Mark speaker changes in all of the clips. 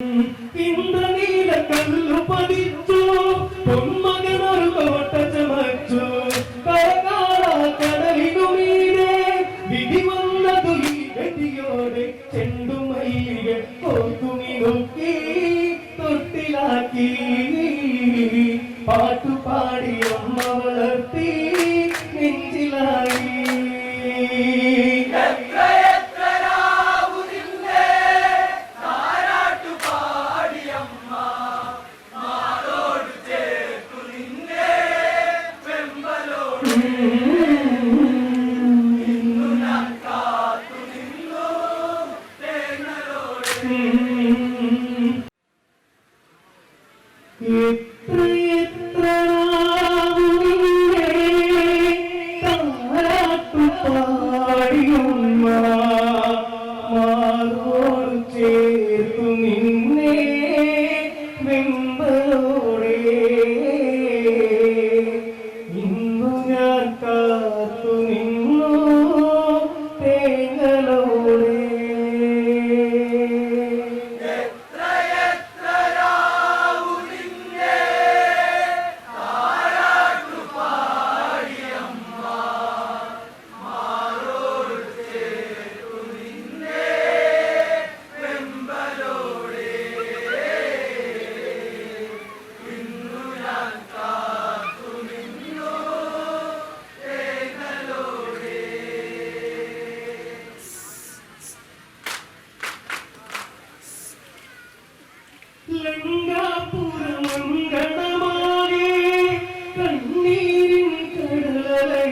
Speaker 1: ഇന്ദ്രനീല കല്ലു പതിച്ചോ? പൊന്മകനൊരു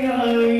Speaker 1: Oh.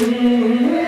Speaker 1: Yeah.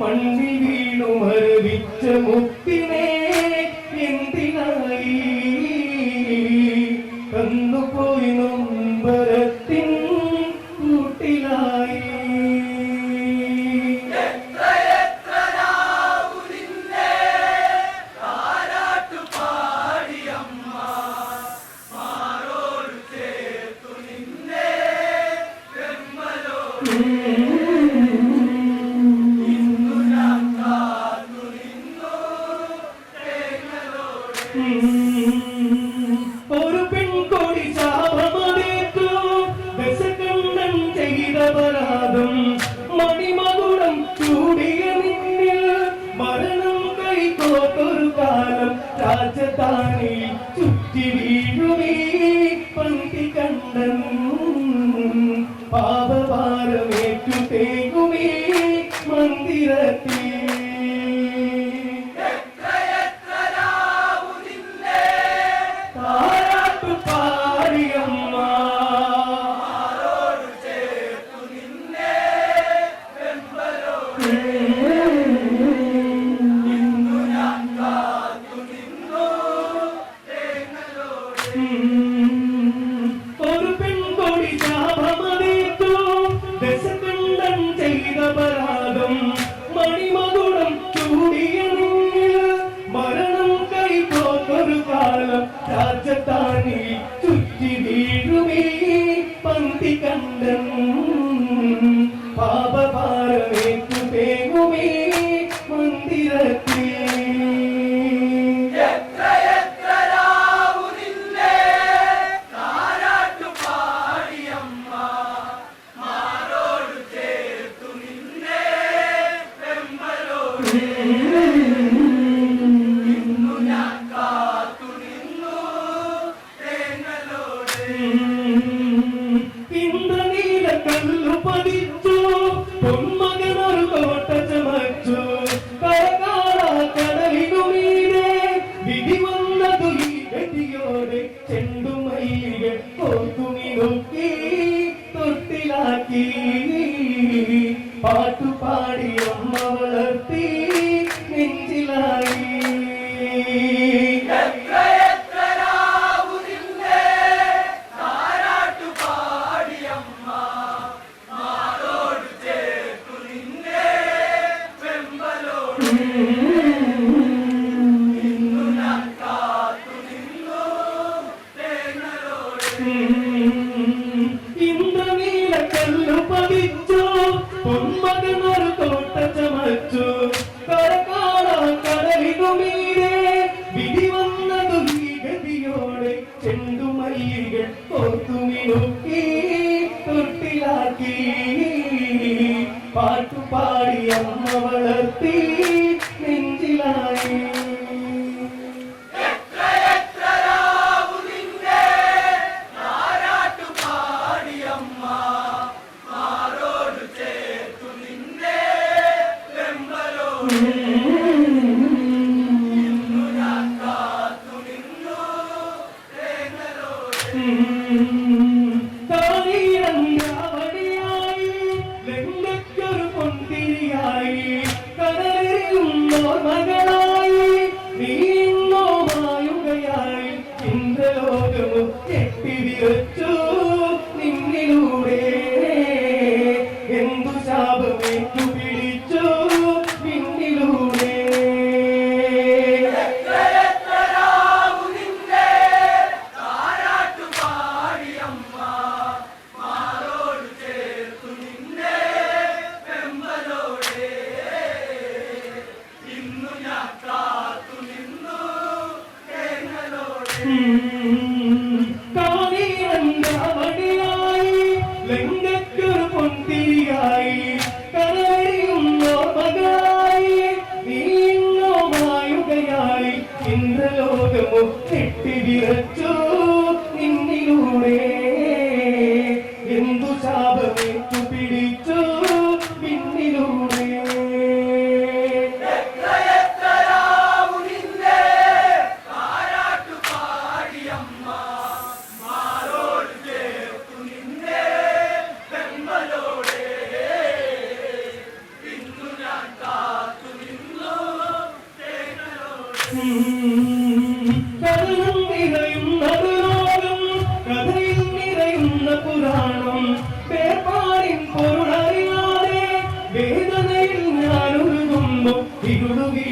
Speaker 1: മണ്ണിൽ വീണു മരവിച്ച മുത്തിനെ എന്തിനായി കന്നുപോയി നൊമ്പരത്തിൻ ചാടി ചുറ്റി വീഴുമേ പന്തി കണ്ടം പാപഭാരമേറ്റു പേകുമേ മന്ദിരത്തിൽ Mm-hmm. പാട്ടുപാടി അമ്മ വളർത്തി. আমার একটি -hmm.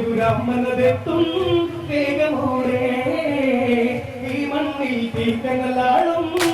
Speaker 1: ബ്രഹ്മനെത്തും വേഗമോടെ. ഈ മണ്ണിൽ
Speaker 2: തീക്കങ്ങളാളും